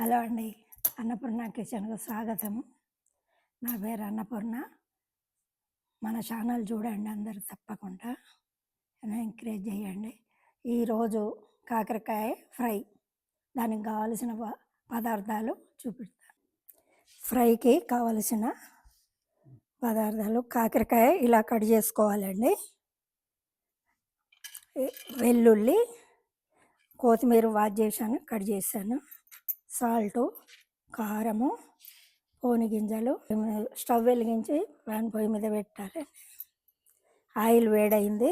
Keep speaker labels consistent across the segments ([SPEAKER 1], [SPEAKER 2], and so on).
[SPEAKER 1] Hello అండి. అన్నపూర్ణ కిచెన్కు స్వాగతం. నా పేరు అన్నపూర్ణ. మన ఛానల్ చూడండి అందరు తప్పకుండా. ఎంకరేజ్ చేయండి. ఈరోజు కాకరకాయ ఫ్రై. దానికి కావలసిన ప- పదార్థాలు చూపిస్తాను. ఫ్రైకి కావలసిన పదార్థాలు కాకరకాయ ఇలా కట్ చేసుకోవాలండి. వెల్లుల్లి కొత్తిమీర వాష్ చేశాను కట్ చేశాను. సాల్టు కారము పోని గింజలు స్టవ్ వెలిగించి ప్యాన్ పొయ్యి మీద పెట్టాలి. ఆయిల్ వేడైంది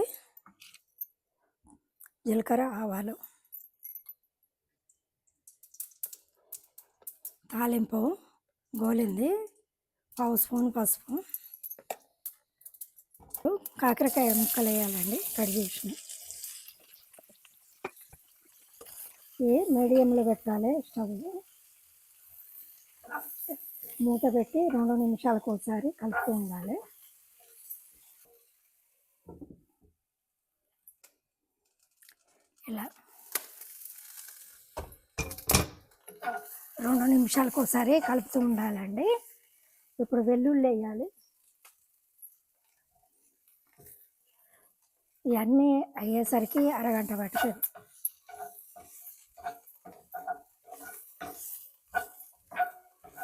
[SPEAKER 1] జీలకర్ర ఆవాలు తాలింపు గోలింది. పావు స్పూన్ పసుపు. కాకరకాయ ముక్కలు వేయాలండి కడిగేసి ఈ మీడియంలో పెట్టాలి స్టవ్. మూత పెట్టి రెండు నిమిషాలకు ఒకసారి కలుపుతూ ఉండాలి. ఇలా. రెండు నిమిషాలకు ఒకసారి కలుపుతూ ఉండాలండి. ఇప్పుడు వెల్లుల్లి వేయాలి. ఇవన్నీ అయ్యేసరికి అరగంట పడుతుంది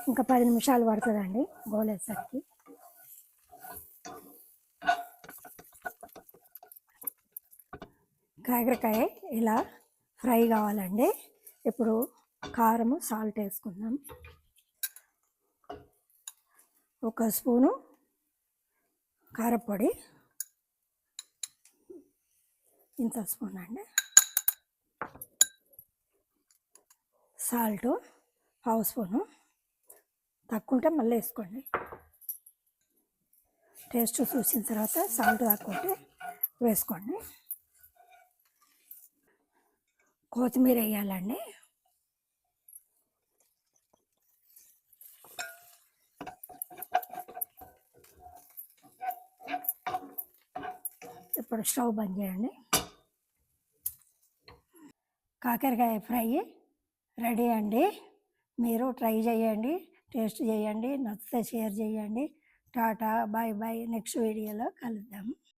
[SPEAKER 1] ఇంకా పది నిమిషాలు పడుతుందండి. గోలేసరికి కాకరకాయ ఇలా ఫ్రై కావాలండి. ఇప్పుడు కారము సాల్ట్ వేసుకుందాం. ఒక స్పూను కారపొడి. ఇంత స్పూన్ అండి. సాల్ట్ పావు స్పూను. తక్కువ ఉంటే మళ్ళీ వేసుకోండి. టేస్ట్ చూసిన తర్వాత సాల్ట్ తక్కువ ఉంటే వేసుకోండి. కొత్తిమీర వేయాలండి. ఇప్పుడు స్టవ్ బంద్ చేయండి. కాకరకాయ ఫ్రై రెడీ అండి. మీరు ట్రై చేయండి. టేస్ట్ చేయండి నచ్చితే షేర్ చేయండి. టాటా బాయ్ బాయ్ నెక్స్ట్ వీడియోలో కలుద్దాం.